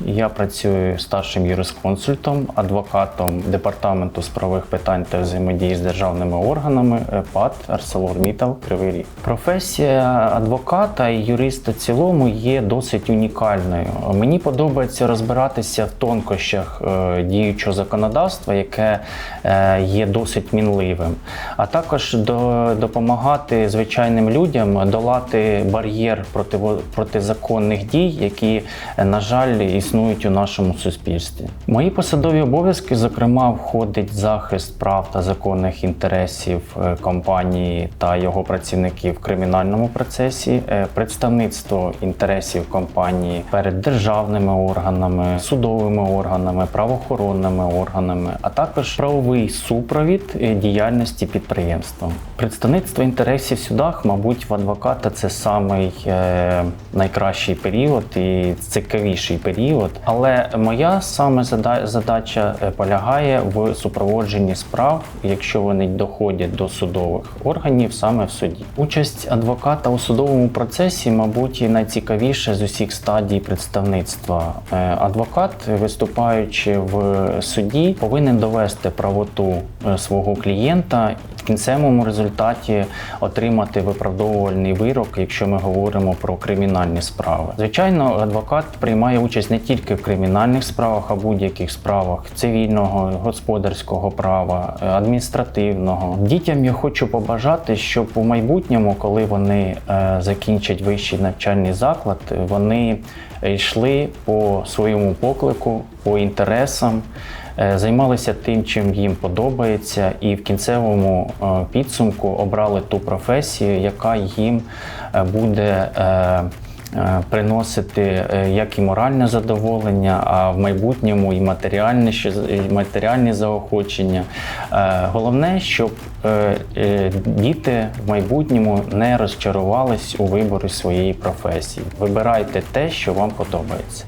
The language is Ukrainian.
Я працюю старшим юрисконсультом, адвокатом департаменту з питань та взаємодії з державними органами е, ПАД ArcelorMittal Кривий Ріг. Професія адвоката і юриста в цілому є досить унікальною. Мені подобається розбиратися в тонкощах е, діючого законодавства, яке е, є досить мінливим, а також до, допомагати звичайним людям долати бар'єр проти, протизаконних дій, які, на жаль, існують у нашому суспільстві. Мої посадові обов'язки, зокрема, входить захист прав та законних інтересів е, компанії та його працівників в кримінальному процесі, е, представництво інтересів компанії перед державними органами, судовими органами, правоохоронними органами, а також правовий супровід е, діяльності підприємства. Представництво інтересів в судах, мабуть, в адвоката це самий найкращий період і цікавіший період. Але моя саме задача е, полягає в супроводженні справ, якщо вони доходять до судових органів, саме в суді. Участь адвоката у судовому процесі, мабуть, і найцікавіше з усіх стадій представництва. Е, Адвокат, виступаючи в суді, повинен довести правоту е, свого клієнта в кінцевому результаті отримати виправдовувальний вирок, якщо ми говоримо про кримінальні справи. Звичайно, адвокат приймає участь не тільки в кримінальних справах, а будь-яких справах цивільного, господарського права, е, адміністративного. Дітям я хочу побажати, щоб у майбутньому, коли вони е, закінчать вищий навчальний заклад, вони йшли по своєму поклику, по інтересам е, займалися тим, чим їм подобається, і в кінцевому е, підсумку обрали ту професію, яка їм е, буде. Е, Приносити е, як і моральне задоволення, а в майбутньому і матеріальне і матеріальні заохочення. Е, Головне, щоб діти в майбутньому не розчарувались у виборі своєї професії. Вибирайте те, що вам подобається.